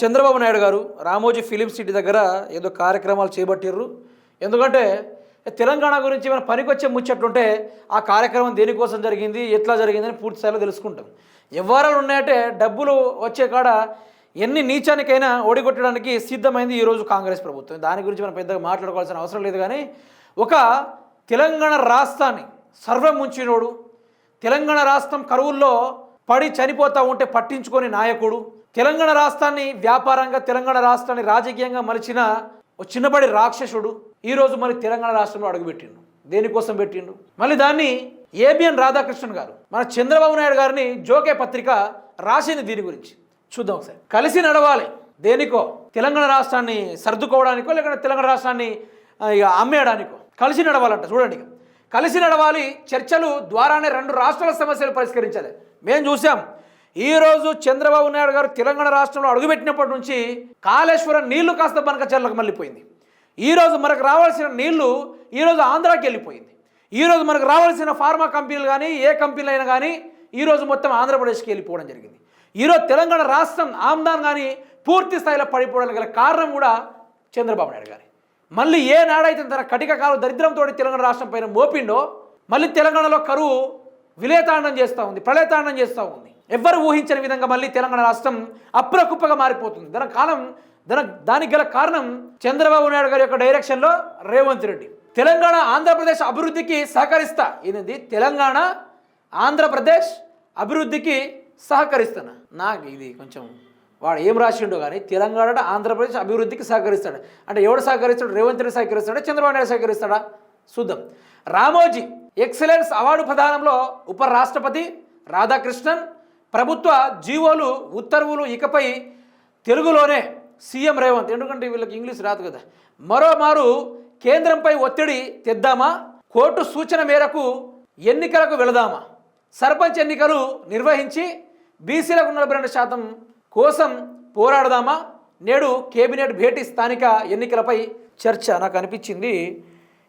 చంద్రబాబు నాయుడు గారు Ramoji film city దగ్గర ఏదో కార్యక్రమాలు చేపట్టిర్రు. ఎందుకంటే తెలంగాణ గురించి ఏమైనా పనికొచ్చే ముచ్చట్లుంటే ఆ కార్యక్రమం దేనికోసం జరిగింది ఎట్లా జరిగిందని పూర్తి స్థాయిలో తెలుసుకుంటాం. వ్యవహారాలు ఉన్నాయంటే డబ్బులు వచ్చే కాడ ఎన్ని నీచానికైనా ఓడిగొట్టడానికి సిద్ధమైంది ఈరోజు కాంగ్రెస్ ప్రభుత్వం. దాని గురించి మనం పెద్దగా మాట్లాడుకోవాల్సిన అవసరం లేదు కానీ ఒక తెలంగాణ రాష్ట్రాన్ని సర్వం ముంచినోడు తెలంగాణ రాష్ట్రం కరువుల్లో పడి చనిపోతూ ఉంటే పట్టించుకొని నాయకుడు తెలంగాణ రాష్ట్రాన్ని వ్యాపారంగా తెలంగాణ రాష్ట్రాన్ని రాజకీయంగా మలిచిన ఓ చిన్నబడి రాక్షసుడు ఈరోజు మరి తెలంగాణ రాష్ట్రంలో అడుగుపెట్టిండు. దేనికోసం పెట్టిండు? మళ్ళీ దాన్ని ఏబిఎన్ రాధాకృష్ణన్ గారు మన చంద్రబాబు నాయుడు గారిని జోకే పత్రిక రాసింది దీని గురించి. చూద్దాం ఒకసారి. కలిసి నడవాలి. దేనికో? తెలంగాణ రాష్ట్రాన్ని సర్దుకోవడానికో లేకుంటే తెలంగాణ రాష్ట్రాన్ని ఇక అమ్మేయడానికో. కలిసి నడవాలంట. చూడండి కలిసి నడవాలి. చర్చలు ద్వారానే రెండు రాష్ట్రాల సమస్యలు పరిష్కరించాలి. మేము చూసాం. ఈరోజు చంద్రబాబు నాయుడు గారు తెలంగాణ రాష్ట్రంలో అడుగుపెట్టినప్పటి నుంచి కాళేశ్వరం నీళ్ళు కాస్త బనకచర్లకు మళ్ళీపోయింది. ఈరోజు మనకు రావాల్సిన నీళ్ళు ఈరోజు ఆంధ్రాకి వెళ్ళిపోయింది. ఈరోజు మనకు రావాల్సిన ఫార్మా కంపెనీలు కానీ ఏ కంపెనీలు అయినా కానీ ఈరోజు మొత్తం ఆంధ్రప్రదేశ్కి వెళ్ళిపోవడం జరిగింది. ఈరోజు తెలంగాణ రాష్ట్రం ఆమ్దాన్ కానీ పూర్తి స్థాయిలో పడిపోవడానికి గల కారణం కూడా చంద్రబాబు నాయుడు గారి. మళ్ళీ ఏ నాడైతే తన కటిక కాలు దరిద్రంతో తెలంగాణ రాష్ట్రం పైన మోపిండో మళ్ళీ తెలంగాణలో కరువు విలేతాండం చేస్తూ ఉంది ప్రళయతాండం చేస్తూ ఉంది. ఎవ్వరు ఊహించని విధంగా మళ్ళీ తెలంగాణ రాష్ట్రం అప్రకుప్పగా మారిపోతుంది. దాని కాలం దాని దానికి గల కారణం చంద్రబాబు నాయుడు గారి యొక్క డైరెక్షన్లో రేవంత్ రెడ్డి. తెలంగాణ ఆంధ్రప్రదేశ్ అభివృద్ధికి సహకరిస్తా. ఇది తెలంగాణ ఆంధ్రప్రదేశ్ అభివృద్ధికి సహకరిస్తాను? నాకు ఇది కొంచెం వాడు ఏం రాసిండో కానీ తెలంగాణ ఆంధ్రప్రదేశ్ అభివృద్ధికి సహకరిస్తాడు. అంటే ఎవడు సహకరిస్తాడు? రేవంత్ రెడ్డి సహకరిస్తాడా? చంద్రబాబు నాయుడు సహకరిస్తాడా? చూద్దాం. రామోజీ ఎక్సలెన్స్ అవార్డు ప్రదానంలో ఉప రాష్ట్రపతి రాధాకృష్ణన్ ప్రభుత్వ జీవోలు ఉత్తర్వులు ఇకపై తెలుగులోనే సీఎం రేవంత్. ఎందుకంటే వీళ్ళకి ఇంగ్లీష్ రాదు కదా. మరోమారు కేంద్రంపై ఒత్తిడి తెద్దామా? కోర్టు సూచన మేరకు ఎన్నికలకు వెళదామా? సర్పంచ్ ఎన్నికలు నిర్వహించి బీసీలకు నలభై రెండు శాతం కోసం పోరాడదామా? నేడు కేబినెట్ భేటీ స్థానిక ఎన్నికలపై చర్చ నాకు అనిపించింది.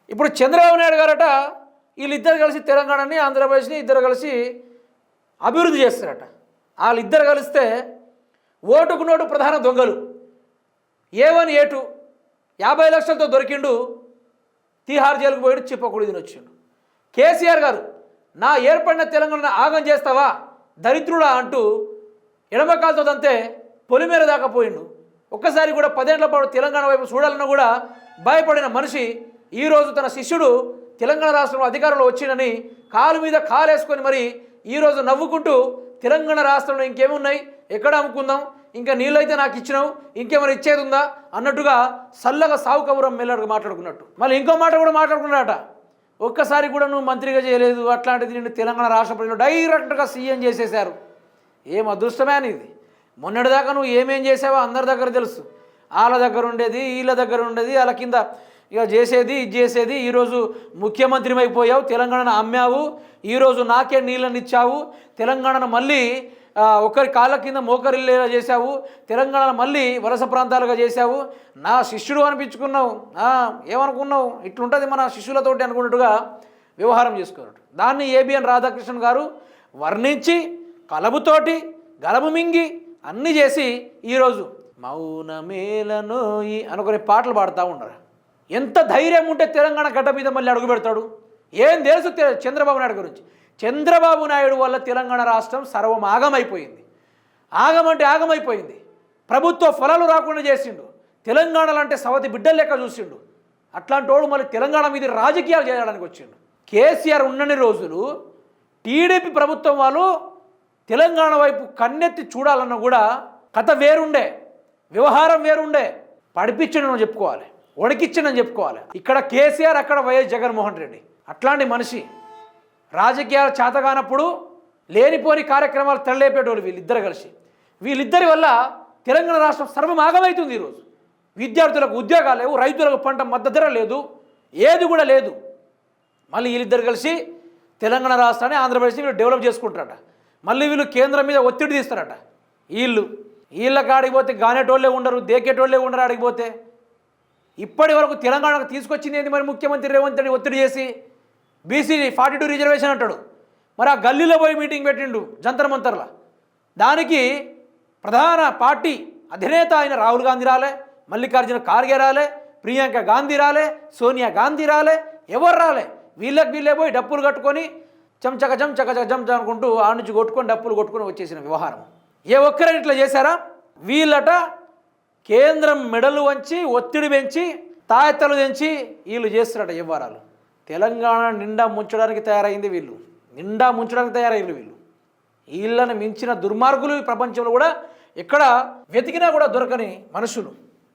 ఇప్పుడు చంద్రబాబు నాయుడు గారట వీళ్ళిద్దరు కలిసి తెలంగాణని ఆంధ్రప్రదేశ్ని ఇద్దరు కలిసి అభివృద్ధి చేస్తారట. వాళ్ళిద్దరు కలిస్తే ఓటుకు నోటు ప్రధాన దొంగలు. ఏ వన్ ఏ టూ యాభై లక్షలతో దొరికిండు తీహార్ జైలుకు పోయాడు చిప్పకూడి తినొచ్చిండు. కేసీఆర్ గారు నా ఏర్పడిన తెలంగాణ ఆగం చేస్తావా? దరిద్రుడా అంటూ ఎడమకాలతో దంతే పొలిమేర దాకా పోయిండు. ఒక్కసారి కూడా పదేళ్ళ పాటు తెలంగాణ వైపు చూడాలన్నా కూడా భయపడిన మనిషి ఈరోజు తన శిష్యుడు తెలంగాణ రాష్ట్రంలో అధికారంలో వచ్చిందని కాలు మీద కాలేసుకొని మరి ఈరోజు నవ్వుకుంటూ తెలంగాణ రాష్ట్రంలో ఇంకేమున్నాయి? ఎక్కడ అమ్ముకుందాం? ఇంకా నీళ్ళైతే నాకు ఇచ్చినావు ఇంకేమైనా ఇచ్చేది ఉందా? అన్నట్టుగా సల్లగా సావు కబురం మెల్లడుగా మాట్లాడుకున్నట్టు. మళ్ళీ ఇంకో మాట కూడా మాట్లాడుకున్నాడట. ఒక్కసారి కూడా నువ్వు మంత్రిగా చేయలేదు అట్లాంటిది నిన్ను తెలంగాణ రాష్ట్ర ప్రజలు డైరెక్ట్గా సీఎం చేసేశారు. ఏం అదృష్టమే అని ఇది మొన్నటిదాకా నువ్వు ఏమేం చేసావో అందరి దగ్గర తెలుసు. వాళ్ళ దగ్గర ఉండేది వీళ్ళ దగ్గర ఉండేది వాళ్ళ కింద ఇక చేసేది ఇది చేసేది ఈరోజు ముఖ్యమంత్రి అయిపోయావు తెలంగాణను అమ్మావు ఈరోజు నాకే నీళ్ళని ఇచ్చావు తెలంగాణను మళ్ళీ ఒకరి కాళ్ళ కింద మోకరిల్లేలా చేశావు తెలంగాణను మళ్ళీ వలస ప్రాంతాలుగా చేశావు. నా శిష్యుడు అనిపించుకున్నావు ఏమనుకున్నావు? ఇట్లుంటుంది మన శిష్యులతోటి అనుకున్నట్టుగా వ్యవహారం చేసుకున్నట్టు దాన్ని ఏబిఎన్ రాధాకృష్ణన్ గారు వర్ణించి కలబుతోటి గలము మింగి అన్నీ చేసి ఈరోజు మౌనమేలనోయి అనుకునే పాటలు పాడుతూ ఉన్నారు. ఎంత ధైర్యం ఉంటే తెలంగాణ గడ్డ మీద మళ్ళీ అడుగు పెడతాడు? ఏం తెలుసు చంద్రబాబు నాయుడు గురించి. చంద్రబాబు నాయుడు వల్ల తెలంగాణ రాష్ట్రం సర్వం ఆగమైపోయింది. ఆగమంటే ఆగమైపోయింది. ప్రభుత్వ ఫలాలు రాకుండా చేసిండు. తెలంగాణలో అంటే సవతి బిడ్డలు లెక్క చూసిండు. అట్లాంటి వాడు మళ్ళీ తెలంగాణ మీద రాజకీయాలు చేయడానికి వచ్చిండు. కేసీఆర్ ఉన్నన్ని రోజులు టీడీపీ ప్రభుత్వం వాళ్ళు తెలంగాణ వైపు కన్నెత్తి చూడాలన్నా కూడా కథ వేరుండే. వ్యవహారం వేరుండే. పడిపించడని చెప్పుకోవాలి. వణికిచ్చిండని చెప్పుకోవాలి. ఇక్కడ కేసీఆర్ అక్కడ వైఎస్ జగన్మోహన్ రెడ్డి. అట్లాంటి మనిషి రాజకీయాలు చేతగానప్పుడు లేనిపోని కార్యక్రమాలు తెరలేపేటోళ్ళు వీళ్ళిద్దరు కలిసి. వీళ్ళిద్దరి వల్ల తెలంగాణ రాష్ట్రం సర్వమాగమవుతుంది ఈరోజు. విద్యార్థులకు ఉద్యోగాలు లేవు రైతులకు పంట మద్దతు ధర లేదు ఏది కూడా లేదు. మళ్ళీ వీళ్ళిద్దరు కలిసి తెలంగాణ రాష్ట్రాన్ని ఆంధ్రప్రదేశ్ని వీళ్ళు డెవలప్ చేసుకుంటారట. మళ్ళీ వీళ్ళు కేంద్రం మీద ఒత్తిడి తీస్తారట. వీళ్ళు వీళ్ళ కాడికి పోతే గానేటోళ్ళే ఉండరు దేకేటోళ్ళే ఉండరు ఆడికి ఇప్పటి వరకు తెలంగాణకు తీసుకొచ్చింది ఏంది మరి ముఖ్యమంత్రి రేవంత్ రెడ్డి ఒత్తిడి చేసి? బీసీ ఫార్టీ టూ రిజర్వేషన్ అంటాడు. మరి ఆ గల్లీలో పోయి మీటింగ్ పెట్టిండు జంతర్ మంతర్ల. దానికి ప్రధాన పార్టీ అధినేత అయిన రాహుల్ గాంధీ రాలే మల్లికార్జున ఖార్గే రాలే ప్రియాంక గాంధీ రాలే సోనియా గాంధీ రాలే ఎవరు రాలే? వీళ్ళకి వీళ్ళే పోయి డప్పులు కట్టుకొని చంచక చంచక చంచ అనుకుంటూ ఆ నుంచి కొట్టుకొని డప్పులు కొట్టుకొని వచ్చేసిన వ్యవహారం. ఏ ఒక్కరైనా ఇట్లా చేశారా? వీళ్ళట కేంద్రం మెడలు వంచి ఒత్తిడి పెంచి తాయెత్తలు తెంచి వీళ్ళు చేస్తున్నారట వ్యవహారాలు. తెలంగాణ నిండా ముంచడానికి తయారైంది వీళ్ళు. నిండా ముంచడానికి తయారైంది వీళ్ళు. వీళ్ళని మించిన దుర్మార్గులు ఈ ప్రపంచంలో కూడా ఎక్కడ వెతికినా కూడా దొరకని మనుషులు.